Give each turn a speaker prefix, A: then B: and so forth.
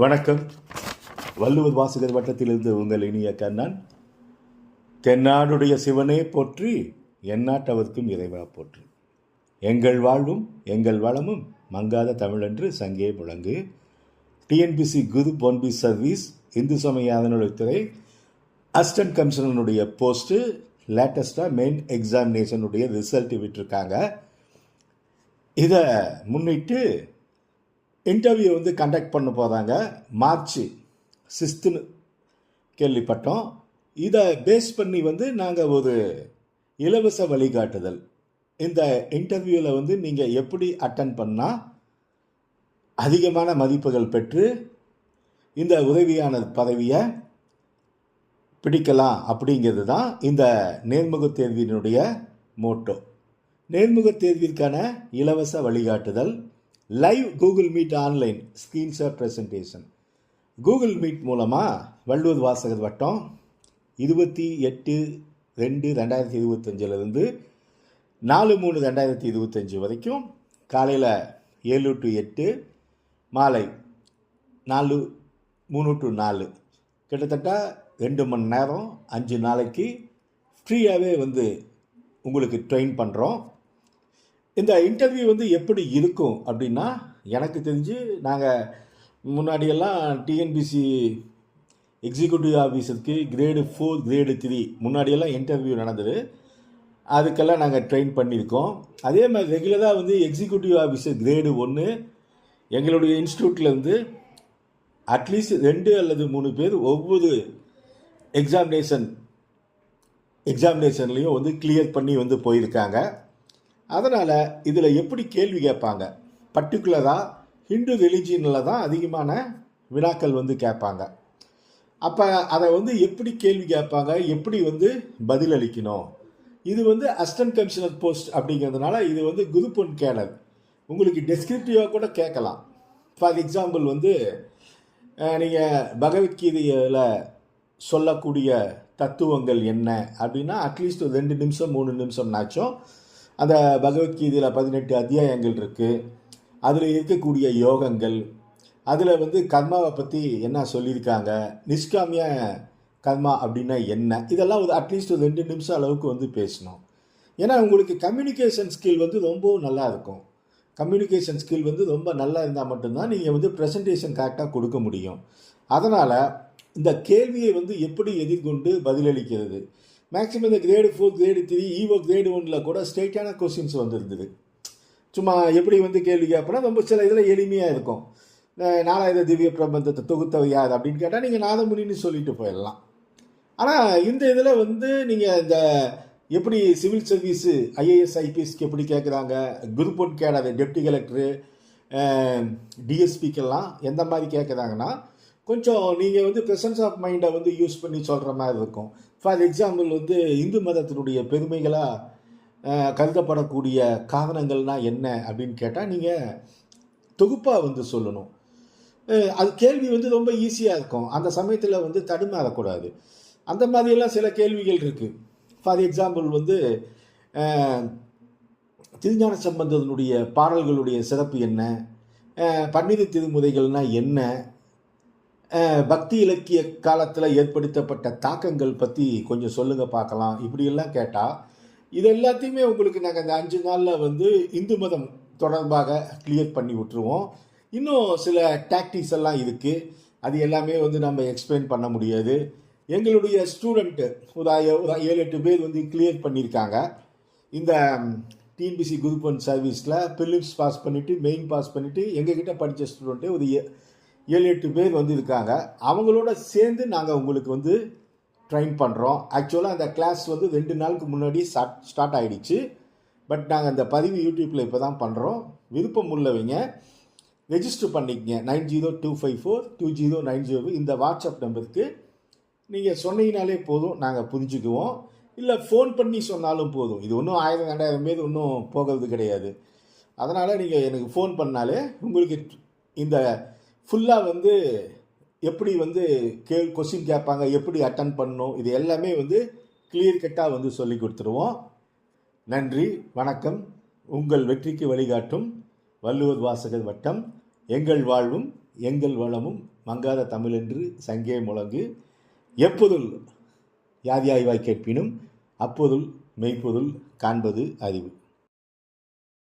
A: வணக்கம். வள்ளுவர் வாசகர் வட்டத்திலிருந்து உங்கள் இனிய கண்ணன். தென்னாடுடைய சிவனே போற்றி எந்நாட்டவர்க்கும் இறைவா போற்றி. எங்கள் வாழ்வும் எங்கள் வளமும் மங்காத தமிழென்று சங்கே முழங்கு. TNPSC group one B service Hindu சமய அறநிலைத்துறை அசிஸ்டன்ட் கமிஷனருடைய போஸ்ட்டு லேட்டஸ்ட்டாக மெயின் எக்ஸாமினேஷனுடைய ரிசல்ட் விட்டுருக்காங்க. இதை முன்னிட்டு இன்டர்வியூ வந்து கண்டக்ட் பண்ண போகிறாங்க மார்ச் சிக்ஸ்த்துன்னு கேள்விப்பட்டோம். இதை பேஸ் பண்ணி வந்து நாங்கள் ஒரு இலவச வழிகாட்டுதல். இந்த இன்டர்வியூவில் வந்து நீங்கள் எப்படி அட்டன் பண்ணால் அதிகமான மதிப்புகள் பெற்று இந்த உதவியான பதவியை பிடிக்கலாம் அப்படிங்கிறது தான் இந்த நேர்முக தேர்வினுடைய மோட்டோ நேர்முக தேர்விற்கான இலவச வழிகாட்டுதல். Live Google Meet online screenshot presentation Google Meet மூலமாக வள்ளுவர் வாசகர் வட்டம் இருபத்தி எட்டு ரெண்டு ரெண்டாயிரத்தி இருபத்தஞ்சிலிருந்து நாலு மூணு ரெண்டாயிரத்தி இருபத்தஞ்சி வரைக்கும் காலையில் ஏழு டு எட்டு மாலை நாலு மூணு டு நாலு. கிட்டத்தட்ட ரெண்டு மணி நேரம் அஞ்சு நாளைக்கு ஃப்ரீயாகவே வந்து உங்களுக்கு ட்ரெயின் பண்ணுறோம் இந்த இன்டர்வியூ வந்து எப்படி இருக்கும் அப்படின்னா எனக்கு தெரிஞ்சு நாங்கள் முன்னாடியெல்லாம் டிஎன்பிசி எக்ஸிக்யூட்டிவ் ஆஃபீஸருக்கு கிரேடு ஃபோர் கிரேடு த்ரீ முன்னாடியெல்லாம் இன்டர்வியூ நடந்தது. அதுக்கெல்லாம் நாங்கள் ட்ரெயின் பண்ணியிருக்கோம். அதே மாதிரி ரெகுலராக வந்து எக்ஸிக்யூட்டிவ் ஆஃபீஸர் கிரேடு ஒன்று எங்களுடைய இன்ஸ்டியூட்லேருந்து அட்லீஸ்ட் ரெண்டு அல்லது மூணு பேர் ஒவ்வொரு எக்ஸாமினேஷன் எக்ஸாமினேஷன்லேயும் வந்து கிளியர் பண்ணி வந்து போயிருக்காங்க. அதனால் இதில் எப்படி கேள்வி கேட்பாங்க? பர்டிகுலராக ஹிந்து ரிலிஜியனில் தான் அதிகமான வினாக்கள் வந்து கேட்பாங்க. அப்போ அதை வந்து எப்படி கேள்வி கேட்பாங்க? எப்படி வந்து பதிலளிக்கணும் இது வந்து அசிஸ்டன்ட் கமிஷனர் போஸ்ட் அப்படிங்கிறதுனால இது வந்து குரூப் ஒன் கேடர் உங்களுக்கு டெஸ்கிரிப்டிவாக கூட கேட்கலாம். ஃபார் எக்ஸாம்பிள் வந்து நீங்கள் பகவத்கீதையில் சொல்லக்கூடிய தத்துவங்கள் என்ன? அப்படின்னா அட்லீஸ்ட் ஒரு ரெண்டு நிமிஷம் மூணு நிமிஷம்னாச்சும் அந்த பகவத்கீதையில் பதினெட்டு அத்தியாயங்கள் இருக்குது அதில் இருக்கக்கூடிய யோகங்கள் அதில் வந்து கர்மாவை பற்றி என்ன சொல்லியிருக்காங்க நிஷ்காமிய கர்மா அப்படின்னா என்ன? இதெல்லாம் ஒரு அட்லீஸ்ட் ஒரு ரெண்டு நிமிஷம் அளவுக்கு வந்து பேசணும். ஏன்னா உங்களுக்கு கம்யூனிகேஷன் ஸ்கில் வந்து ரொம்ப நல்லா இருக்கும். கம்யூனிகேஷன் ஸ்கில் வந்து ரொம்ப நல்லா இருந்தால் மட்டும்தான் நீங்கள் வந்து ப்ரெசன்டேஷன் கரெக்டாக கொடுக்க முடியும். அதனால் இந்த கேள்வியை வந்து எப்படி எதிர்கொண்டு பதிலளிக்கிறது? மேக்ஸிமம் இந்த grade four grade three EO grade ஒனில் கூட ஸ்ட்ரெயிட்டான கொஸ்டின்ஸ் வந்துருந்தது. சும்மா எப்படி வந்து கேள்வி கேட்போன்னா ரொம்ப சில இதில் எளிமையாக இருக்கும். நாலாயிர திவ்ய பிரபந்தத்தை தொகுத்தவை யார் அப்படின்னு கேட்டால் நீங்கள் நாதமுனின்னு சொல்லிட்டு போயிடலாம். ஆனால் இந்த இதில் வந்து நீங்கள் இந்த எப்படி சிவில் சர்வீஸு ஐஏஎஸ் ஐபிஎஸ்க்கு எப்படி கேட்குறாங்க குரூப் ஒன் கேடாது டெப்டி கலெக்டரு டிஎஸ்பிக்கெல்லாம் எந்த மாதிரி கேட்குறாங்கன்னா கொஞ்சம் நீங்கள் வந்து ப்ரெசன்ஸ் ஆஃப் மைண்டை வந்து யூஸ் பண்ணி சொல்கிற மாதிரி இருக்கும். ஃபார் எக்ஸாம்பிள் வந்து இந்து மதத்தினுடைய பெருமைகளாக கருதப்படக்கூடிய காரணங்கள்னால் என்ன அப்படின்னு கேட்டால் நீங்கள் தொகுப்பாக வந்து சொல்லணும். அது கேள்வி வந்து ரொம்ப ஈஸியாக இருக்கும். அந்த சமயத்தில் வந்து தடுமாறக்கூடாது. அந்த மாதிரியெல்லாம் சில கேள்விகள் இருக்குது ஃபார் எக்ஸாம்பிள் வந்து திருஞான சம்பந்தனுடைய பாடல்களுடைய சிறப்பு என்ன? பன்னிரு திருமுறைகள்னால் என்ன? பக்தி இலக்கிய காலத்தில் ஏற்படுத்தப்பட்ட தாக்கங்கள் பற்றி கொஞ்சம் சொல்லுங்கள் பார்க்கலாம். இப்படியெல்லாம் கேட்டால் இது எல்லாத்தையுமே உங்களுக்கு நாங்கள் இந்த அஞ்சு நாளில் வந்து இந்து மதம் தொடர்பாக கிளியர் பண்ணி விட்டுருவோம். இன்னும் சில டாக்டிக்ஸ் எல்லாம் இருக்குது அது எல்லாமே வந்து நம்ம எக்ஸ்பிளைன் பண்ண முடியாது. எங்களுடைய ஸ்டூடெண்ட்டு ஒரு ஏழு எட்டு பேர் வந்து கிளியர் பண்ணியிருக்காங்க. இந்த டிஎன்பிசி குரூப் ஒன் சர்வீஸில் பிலிப்ஸ் பாஸ் பண்ணிவிட்டு மெயின் பாஸ் பண்ணிவிட்டு எங்ககிட்ட படித்த ஸ்டூடெண்ட்டு ஒரு ஏழு எட்டு பேர் வந்து இருக்காங்க அவங்களோட சேர்ந்து நாங்கள் உங்களுக்கு வந்து ட்ரைன் பண்ணுறோம் ஆக்சுவலாக அந்த கிளாஸ் வந்து ரெண்டு நாளுக்கு முன்னாடி ஸ்டார்ட் ஸ்டார்ட் ஆகிடுச்சு பட் நாங்கள் அந்த பதிவு யூடியூப்பில் இப்போ தான் பண்ணுறோம் விருப்பம் உள்ளவங்க ரெஜிஸ்டர் பண்ணிக்கங்க. Nine zero two five four two zero nine zero இந்த வாட்ஸ்அப் நம்பருக்கு. நீங்கள் சொன்னீங்கனாலே போதும். நாங்கள் புரிஞ்சுக்குவோம். இல்லை ஃபோன் பண்ணி சொன்னாலும் போதும். இது ஒன்றும் ஆயிரம் ரெண்டாயிரம் பேர் ஒன்றும் போகிறது கிடையாது. அதனால் நீங்கள் எனக்கு ஃபோன் பண்ணாலே உங்களுக்கு இந்த ஃபுல்லாக வந்து எப்படி வந்து கே கொஸ்டின் கேட்பாங்க எப்படி அட்டன் பண்ணணும் இது எல்லாமே வந்து கிளியர் கட்டாக வந்து சொல்லி கொடுத்துருவோம். நன்றி வணக்கம். உங்கள் வெற்றிக்கு வழிகாட்டும் வள்ளுவர் வாசகர் வட்டம். எங்கள் வாழ்வும் எங்கள் வளமும் மங்காத தமிழென்று சங்கே முழங்கு. எப்பொருள் யாதியாய்வாய் கேட்பினும் அப்போதுள் மெய்ப்பொருள் காண்பது அறிவு.